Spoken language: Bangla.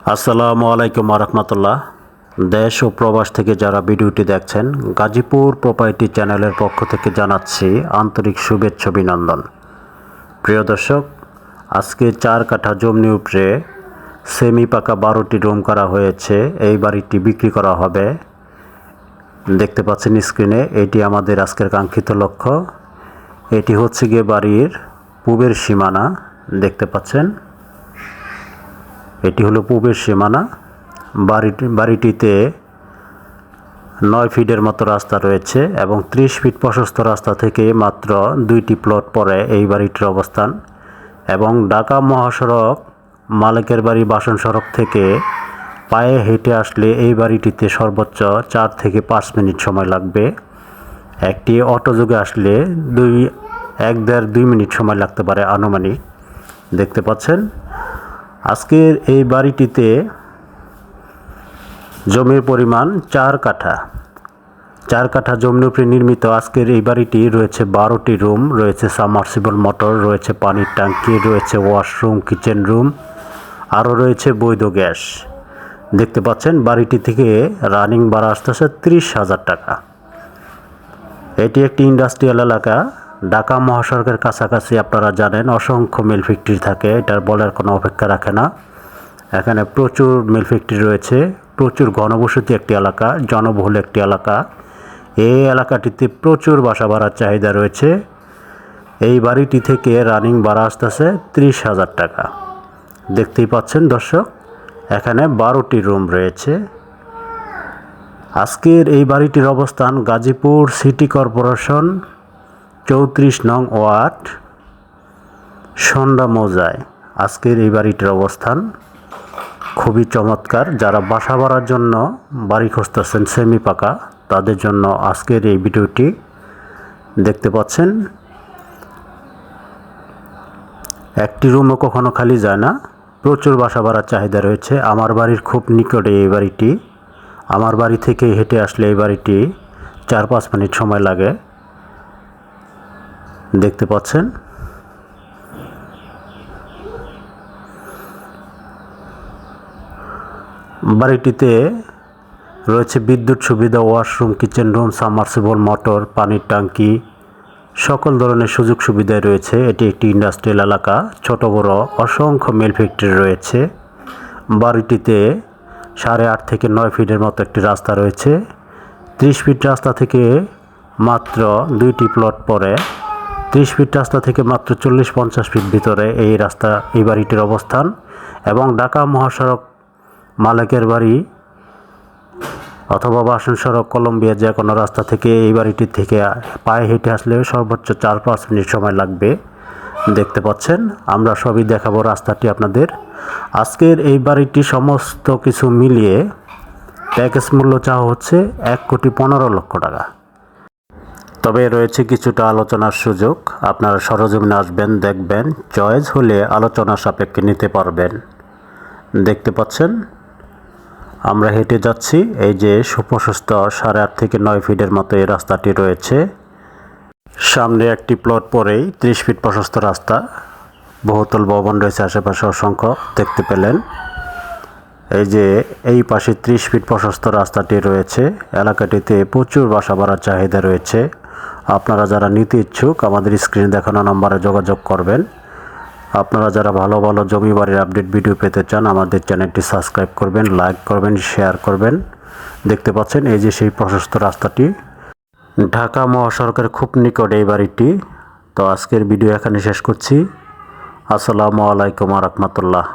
আসসালামু আলাইকুম রহমতুল্লাহ। দেশ ও প্রবাস থেকে যারা ভিডিওটি দেখছেন, গাজীপুর প্রপার্টি চ্যানেলের পক্ষ থেকে জানাচ্ছি আন্তরিক শুভেচ্ছা অভিনন্দন। প্রিয় দর্শক, আজকে চার কাঠা জমি উপরে সেমি পাকা বারোটি রুম করা হয়েছে। এই বাড়িটি বিক্রি করা হবে। দেখতে পাচ্ছেন স্ক্রিনে, এটি আমাদের আজকের কাঙ্ক্ষিত লক্ষ্য। এটি হচ্ছে গিয়ে বাড়ির পূবের সীমানা। দেখতে পাচ্ছেন এটি হলো পূবের সীমানা। বাড়িটি বাড়িটিতে নয় ফিটের মতো রাস্তা রয়েছে এবং ত্রিশ ফিট প্রশস্ত রাস্তা থেকে মাত্র দুইটি প্লট পরে এই বাড়িটির অবস্থান এবং ঢাকা মহাসড়ক মালিকের বাড়ি বাসন সড়ক থেকে পায়ে হেঁটে আসলে এই বাড়িটিতে সর্বোচ্চ চার থেকে পাঁচ মিনিট সময় লাগবে। একটি অটো যোগে আসলে দুই এক দেড় দুই মিনিট সময় লাগতে পারে আনুমানিক। দেখতে পাচ্ছেন? আজকের এই বাড়িটিতে জমির পরিমাণ চার কাঠা। চার কাঠা জমির উপরে নির্মিত আজকের এই বাড়িটি রয়েছে বারোটি রুম, রয়েছে সাবমার্সিবল মোটর, রয়েছে পানির ট্যাঙ্কি, রয়েছে ওয়াশরুম, কিচেন রুম, আরও রয়েছে বৈধ গ্যাস। দেখতে পাচ্ছেন বাড়িটি থেকে রানিং ভাড়া আসতেছে ত্রিশ হাজার টাকা। এটি একটি ইন্ডাস্ট্রিয়াল এলাকা। ঢাকা মহাসড়কের কাছাকাছি আপনারা জানেন অসংখ্য মিল ফ্যাক্টরি থাকে, এটার বলার কোনো অপেক্ষা রাখে না। এখানে প্রচুর মিল ফ্যাক্টরি রয়েছে, প্রচুর ঘনবসতি একটি এলাকা, জনবহুল একটি এলাকা। এই এলাকাটিতে প্রচুর বাসা ভাড়ার চাহিদা রয়েছে। এই বাড়িটি থেকে রানিং ভাড়া আসতেছে ত্রিশ হাজার টাকা। দেখতেই পাচ্ছেন দর্শক, এখানে বারোটি রুম রয়েছে। আজকের এই বাড়িটির অবস্থান গাজীপুর সিটি কর্পোরেশন চৌত্রিশ নং ওয়ার্ড সন্ধ্যা মৌজায় আজকের এই বাড়িটির অবস্থান খুবই চমৎকার। যারা বাসা বাড়ার জন্য বাড়ি খুঁজতেছেন সেমি পাকা তাদের জন্য আজকের এই ভিডিওটি দেখতে পাচ্ছেন। একটি রুমও কখনো খালি যায় না। প্রচুর বাসা বাড়ার চাহিদা রয়েছে। আমার বাড়ির খুব নিকটে এই বাড়িটি। আমার বাড়ি থেকে হেঁটে আসলে এই বাড়িটি চার পাঁচ মিনিট সময় লাগে। দেখতে পাচ্ছেন। বাড়িটিতে রয়েছে বিদ্যুৎ সুবিধা, washroom, kitchen room, submersible motor, পানির ট্যাঙ্কি, সকল ধরনের সুযোগ সুবিধায় রয়েছে। এটি একটি ইন্ডাস্ট্রিয়াল এলাকা, ছোট, বড়, অসংখ্য মিল ফ্যাক্টরি রয়েছে। বাড়িটিতে সাড়ে আট থেকে নয় ফিটের মতো একটি রাস্তা রয়েছে। ত্রিশ ফিট রাস্তা থেকে মাত্র দুইটি প্লট পরে ত্রিশ ফিট রাস্তা থেকে মাত্র চল্লিশ পঞ্চাশ ফিট ভিতরে এই রাস্তা, এই বাড়িটির অবস্থান এবং ঢাকা মহাসড়ক মালিকের বাড়ি অথবা বাসন সড়ক কলম্বিয়া যে কোনো রাস্তা থেকে এই বাড়িটি থেকে পায়ে হেঁটে আসলে সর্বোচ্চ চার পাঁচ মিনিট সময় লাগবে। দেখতে পাচ্ছেন, আমরা সবই দেখাবো রাস্তাটি আপনাদের। আজকের এই বাড়িটি সমস্ত কিছু মিলিয়ে প্যাকেজ মূল্য চাওয়া হচ্ছে এক কোটি পনেরো লক্ষ টাকা। তবে রয়েছে কিছুটা আলোচনার সুযোগ। আপনারা সরজমিনে আসবেন, দেখবেন, চয়েস হলে আলোচনা সাপেক্ষে নিতে পারবেন। দেখতে পাচ্ছেন? আমরা হেঁটে যাচ্ছি। এই যে সুপ্রশস্ত সাড়ে আট থেকে নয় ফিটের মতো এই রাস্তাটি রয়েছে। সামনে একটি প্লট পরেই ত্রিশ ফিট প্রশস্ত রাস্তা। বহুতল ভবন রয়েছে, আশেপাশে অসংখ্য, দেখতে পেলেন। এই যে এই পাশে ত্রিশ ফিট প্রশস্ত রাস্তাটি রয়েছে। এলাকাটিতে প্রচুর বাসা বাড়ার চাহিদা রয়েছে। আপনারা যারা নিতে ইচ্ছুক, আমাদের স্ক্রিনে দেখানো নম্বরে যোগাযোগ করবেন। আপনারা যারা ভালো ভালো জমি বাড়ির আপডেট ভিডিও পেতে চান, আমাদের চ্যানেলটি সাবস্ক্রাইব করবেন, লাইক করবেন, শেয়ার করবেন। দেখতে পাচ্ছেন এই যে সেই প্রশস্ত রাস্তাটি। ঢাকা মহাসড়কের খুব নিকট এই বাড়িটি। তো আজকের ভিডিও এখানে শেষ করছি। আসসালামু আলাইকুম রহমতুল্লাহ।